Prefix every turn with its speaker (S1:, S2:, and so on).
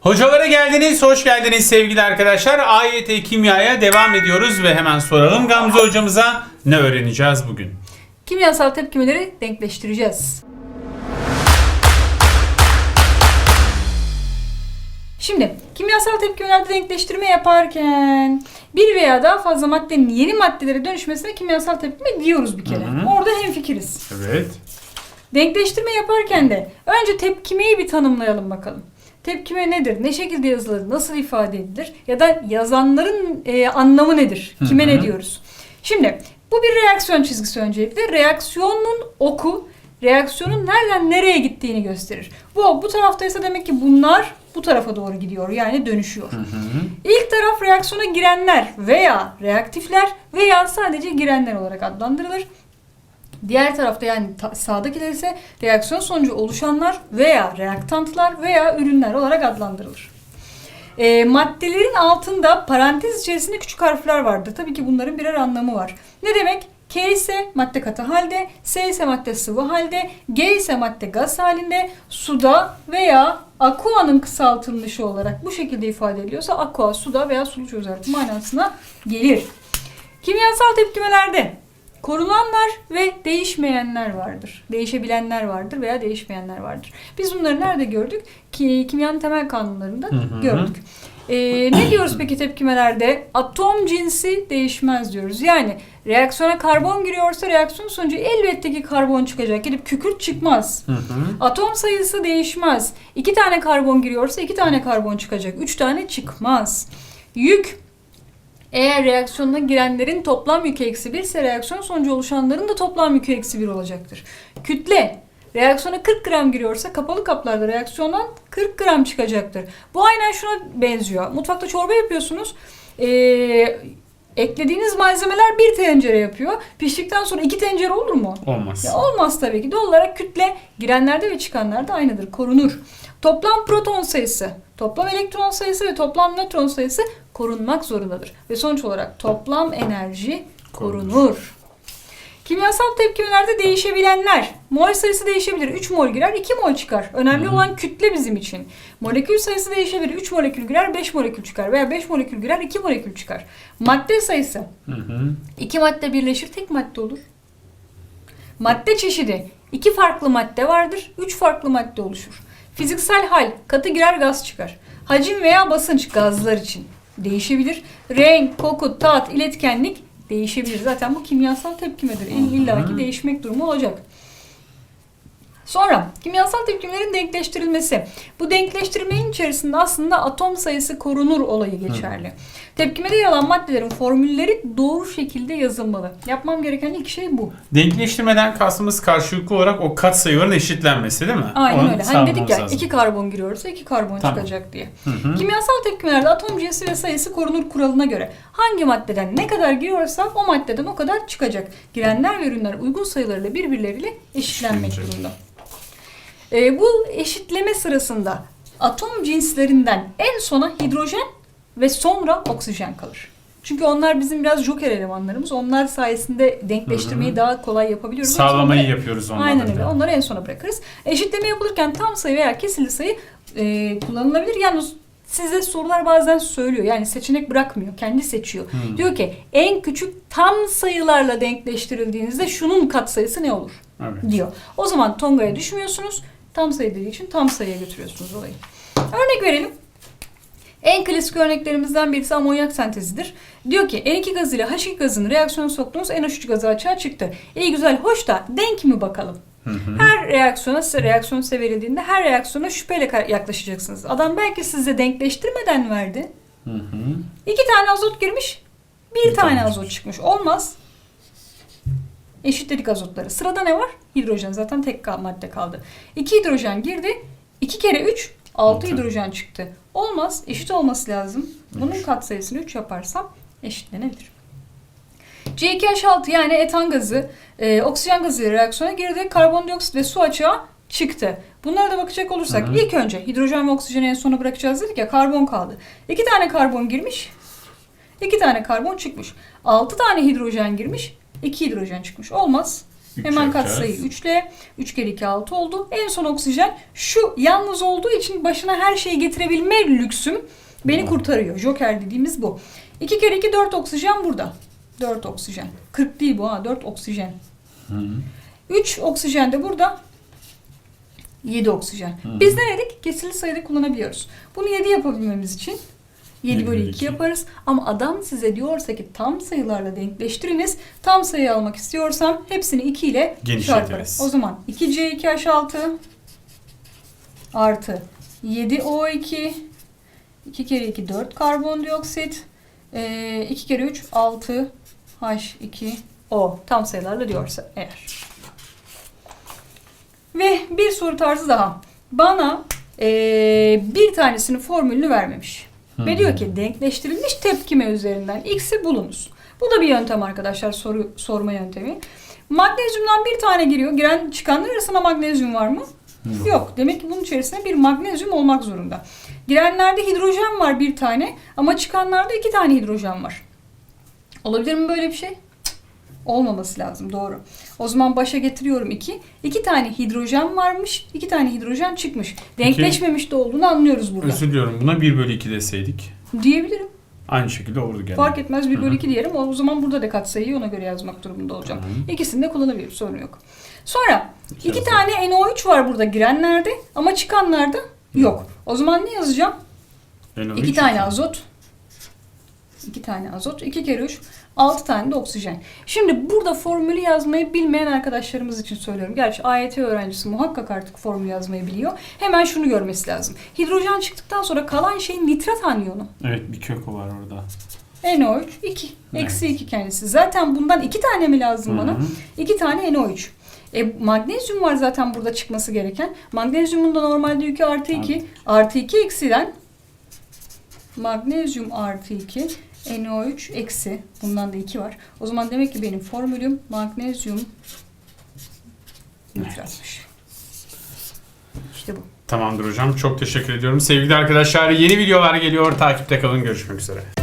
S1: Hocalara geldiniz, hoş geldiniz sevgili arkadaşlar. AYT Kimya'ya devam ediyoruz ve hemen soralım Gamze hocamıza ne öğreneceğiz bugün?
S2: Kimyasal tepkimeleri denkleştireceğiz. Şimdi kimyasal tepkimelerde denkleştirme yaparken bir veya daha fazla maddenin yeni maddelere dönüşmesine kimyasal tepkime diyoruz bir kere.
S1: Hı hı.
S2: Orada hemfikiriz.
S1: Evet.
S2: Denkleştirme yaparken de önce tepkimeyi bir tanımlayalım bakalım. Tepkime nedir? Ne şekilde yazılır? Nasıl ifade edilir? Ya da yazanların e, anlamı nedir? Kime
S1: Hı hı.
S2: ne diyoruz? Şimdi bu bir reaksiyon çizgisi öncelikle. Reaksiyonun oku reaksiyonun nereden nereye gittiğini gösterir. Bu bu taraftaysa demek ki bunlar bu tarafa doğru gidiyor. Yani dönüşüyor.
S1: Hı hı.
S2: İlk taraf reaksiyona girenler veya reaktifler veya sadece girenler olarak adlandırılır. Diğer tarafta yani sağdakiler ise reaksiyon sonucu oluşanlar veya reaktantlar veya ürünler olarak adlandırılır. E, maddelerin altında parantez içerisinde küçük harfler vardır. Tabii ki bunların birer anlamı var. Ne demek? K ise madde katı halde, S ise madde sıvı halde, G ise madde gaz halinde, suda veya aqua'nın kısaltılmışı olarak bu şekilde ifade ediliyorsa aqua suda veya sulu çözelti manasına gelir. Kimyasal tepkimelerde korulanlar ve değişmeyenler vardır. Değişebilenler vardır veya değişmeyenler vardır. Biz bunları nerede gördük? Ki kimyanın temel kanunlarında
S1: Hı hı.
S2: gördük. Ee, ne diyoruz peki tepkimelerde? Atom cinsi değişmez diyoruz. Yani reaksiyona karbon giriyorsa reaksiyon sonucu elbette ki karbon çıkacak. Gidip kükürt çıkmaz.
S1: Hı hı.
S2: Atom sayısı değişmez. İki tane karbon giriyorsa iki tane karbon çıkacak. Üç tane çıkmaz. Yük eğer reaksiyona girenlerin toplam yükü eksi 1 ise reaksiyon sonucu oluşanların da toplam yükü eksi 1 olacaktır. Kütle reaksiyona 40 gram giriyorsa kapalı kaplarda reaksiyondan 40 gram çıkacaktır. Bu aynen şuna benziyor. Mutfakta çorba yapıyorsunuz. Ee, eklediğiniz malzemeler bir tencere yapıyor. Piştikten sonra iki tencere olur mu?
S1: Olmaz.
S2: Ya olmaz tabii ki. Doğal olarak kütle girenlerde ve çıkanlarda aynıdır. Korunur. Toplam proton sayısı, toplam elektron sayısı ve toplam nötron sayısı korunmak zorundadır. Ve sonuç olarak toplam enerji
S1: Korunur.
S2: korunur. Kimyasal tepkimelerde değişebilenler. Mol sayısı değişebilir. 3 mol girer, 2 mol çıkar. Önemli
S1: Hı hı.
S2: olan kütle bizim için. Molekül sayısı değişebilir. 3 molekül girer, 5 molekül çıkar. Veya 5 molekül girer, 2 molekül çıkar. Madde sayısı.
S1: Hı hı.
S2: İki madde birleşir tek madde olur. Madde çeşidi. iki farklı madde vardır. Üç farklı madde oluşur. Fiziksel hal. Katı girer gaz çıkar. Hacim veya basınç gazlar için değişebilir. Renk, koku, tat, iletkenlik değişebilir. Zaten bu kimyasal tepkimedir. İlla ki değişmek durumu olacak. Sonra kimyasal tepkimelerin denkleştirilmesi. Bu denkleştirmenin içerisinde aslında atom sayısı korunur olayı geçerli. Tepkimede yer alan maddelerin formülleri doğru şekilde yazılmalı. Yapmam gereken ilk şey bu.
S1: Denkleştirmeden kastımız karşılıklı olarak o katsayıların eşitlenmesi değil mi?
S2: Aynen
S1: Onu
S2: öyle. Hani dedik ya
S1: lazım.
S2: iki karbon giriyorsa iki karbon
S1: Tamam.
S2: çıkacak diye.
S1: Hı hı.
S2: Kimyasal tepkimelerde atom cinsi ve sayısı korunur kuralına göre hangi maddeden ne kadar giriyorsa o maddeden o kadar çıkacak. Girenler ve ürünler uygun sayılarıyla birbirleriyle eşitlenmek durumunda. Ee, bu eşitleme sırasında atom cinslerinden en sona hidrojen ve sonra oksijen kalır. Çünkü onlar bizim biraz joker elemanlarımız. Onlar sayesinde denkleştirmeyi
S1: Hı hı.
S2: daha kolay yapabiliyoruz.
S1: Sağlamayı
S2: onları-
S1: yapıyoruz onlarla.
S2: Aynen öyle. Onları en sona bırakırız. Eşitleme yapılırken tam sayı veya kesirli sayı e, kullanılabilir. Yalnız size sorular bazen söylüyor. Yani seçenek bırakmıyor. Kendi seçiyor.
S1: Hı.
S2: Diyor ki en küçük tam sayılarla denkleştirildiğinizde şunun katsayısı ne olur?
S1: Evet.
S2: diyor. O zaman Tonga'ya düşmüyorsunuz. Tam sayı dediği için tam sayıya götürüyorsunuz olayı. Örnek verelim. En klasik örneklerimizden birisi amonyak sentezidir. Diyor ki N2 gazı ile H2 gazını reaksiyona soktunuz NH3 gazı açığa çıktı. İyi güzel hoş da denk mi bakalım?
S1: Hı hı.
S2: Her reaksiyona size reaksiyon size verildiğinde her reaksiyona şüpheyle yaklaşacaksınız. Adam belki size denkleştirmeden verdi.
S1: Hı hı.
S2: İki tane azot girmiş, bir,
S1: Bir
S2: tane
S1: tane
S2: azot çıkmış. Olmaz. Eşitledik azotları. Sırada ne var? Hidrojen zaten tek madde kaldı. İki hidrojen girdi. İki kere üç, altı
S1: Altı.
S2: hidrojen çıktı. Olmaz. Eşit olması lazım. Bunun katsayısını 3 yaparsam eşitlenebilir. C2H6 yani etan gazı, e, oksijen gazı reaksiyona girdi. Karbondioksit ve su açığa çıktı. Bunlara da bakacak olursak
S1: Hı hı.
S2: ilk önce hidrojen ve oksijeni en sona bırakacağız dedik ya karbon kaldı. İki tane karbon girmiş, iki tane karbon çıkmış. Altı tane hidrojen girmiş, iki hidrojen çıkmış. Olmaz.
S1: Üç
S2: Hemen katsayı 3 ile 3 kere 2 6 oldu. En son oksijen şu yalnız olduğu için başına her şeyi getirebilme lüksüm beni kurtarıyor. Joker dediğimiz bu. 2 kere 2 4 oksijen burada. 4 oksijen. 40 değil bu ha 4 oksijen. 3 oksijen de burada. 7 oksijen. Biz ne dedik? Kesirli sayıda kullanabiliyoruz. Bunu 7 yapabilmemiz için 7 bölü 2 yaparız. Ama adam size diyorsa ki tam sayılarla denkleştiriniz. Tam sayı almak istiyorsam hepsini 2 ile çarparız. O zaman 2C2H6 artı 7O2 2 kere 2 4 karbondioksit ee, 2 kere 3 6 H2O tam sayılarla diyorsa eğer. Ve bir soru tarzı daha. Bana ee, bir tanesinin formülünü vermemiş. Ve diyor ki denkleştirilmiş tepkime üzerinden x'i bulunuz. Bu da bir yöntem arkadaşlar soru sorma yöntemi. Magnezyumdan bir tane giriyor. Giren çıkanlar arasında magnezyum var mı? Yok. Demek ki bunun içerisinde bir magnezyum olmak zorunda. Girenlerde hidrojen var bir tane ama çıkanlarda iki tane hidrojen var. Olabilir mi böyle bir şey? Olmaması lazım doğru. O zaman başa getiriyorum 2. İki tane hidrojen varmış, iki tane hidrojen çıkmış. Denkleşmemiş de olduğunu anlıyoruz burada.
S1: Özür diliyorum. Buna 1 bölü 2 deseydik.
S2: Diyebilirim.
S1: Aynı şekilde olurdu gene.
S2: Fark etmez 1
S1: Hı
S2: bölü
S1: hı.
S2: 2 diyelim. O zaman burada da katsayıyı ona göre yazmak durumunda olacağım.
S1: Hı.
S2: İkisini de kullanabilirim sorun yok. Sonra
S1: İki
S2: iki tane NO3 var burada girenlerde ama çıkanlarda yok. O zaman ne yazacağım?
S1: NO3
S2: İki tane azot. iki tane azot. iki kere üç. Altı tane de oksijen. Şimdi burada formülü yazmayı bilmeyen arkadaşlarımız için söylüyorum. Gerçi AYT öğrencisi muhakkak artık formül yazmayı biliyor. Hemen şunu görmesi lazım. Hidrojen çıktıktan sonra kalan şey nitrat anyonu.
S1: Evet bir kök var orada.
S2: NO3 2. Eksi 2 kendisi. Zaten bundan iki tane mi lazım bana?
S1: Hı hı.
S2: İki tane NO3. E, magnezyum var zaten burada çıkması gereken. Magnezyumun da normalde yükü artı 2. Artı 2 eksiden magnezyum artı 2 NO3 eksi. Bundan da 2 var. O zaman demek ki benim formülüm magnezyum nitratmış. İşte bu.
S1: Tamamdır hocam. Çok teşekkür ediyorum. Sevgili arkadaşlar yeni videolar geliyor. Takipte kalın. Görüşmek üzere.